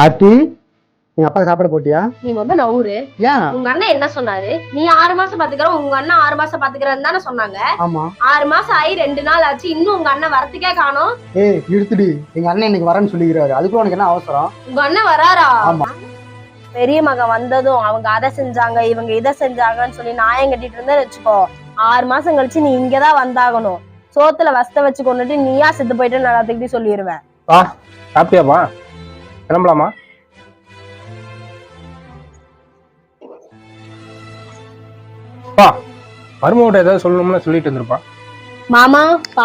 ஆட்டி எங்க அப்பா சாப்பாடு போட்டியா? நீ முதல்ல நவுரு ஏன் உங்க அண்ணன் என்ன சொன்னாரு? நீ ஆறு மாசம் பாத்துக்கிற உங்க அண்ணன் ஆறு மாசம் பாத்துக்கிறன்னு தானே சொன்னாங்க. ஆமா. ஆறு மாசம் ஆகி ரெண்டு நாள் ஆச்சு இன்னும் உங்க அண்ணன் வரத்துக்கே காணோம். ஏய் இழுத்துடி. எங்க அண்ணன் இன்னைக்கு வரேன்னு சொல்லிக்கிறாரு. அதுக்குள்ள உனக்கு என்ன அவசரம்? உங்க அண்ணன் வராரா? ஆமா. பெரிய மகன் வந்ததும் அவங்க அதை செஞ்சாங்க இவங்க இதை செஞ்சாங்கன்னு சொல்லி நாயம் கட்டிட்டு இருந்தேன்னு வச்சுக்கோ. ஆறு மாசம் கழிச்சு நீ இங்கதான் வந்தாகணும். சோத்துல வஸ்த வச்சு கொண்டுட்டு நீயா செத்து போயிட்டு நான் எல்லாத்துக்கிட்டையும் சொல்லிடுவேன் சாப்பிட்டியாப்பா? கிளம்பலாமா? பா மருமகிட்ட ஏதாவது சொல்லணும்னு சொல்லிட்டு இருந்திருப்பா. மாமா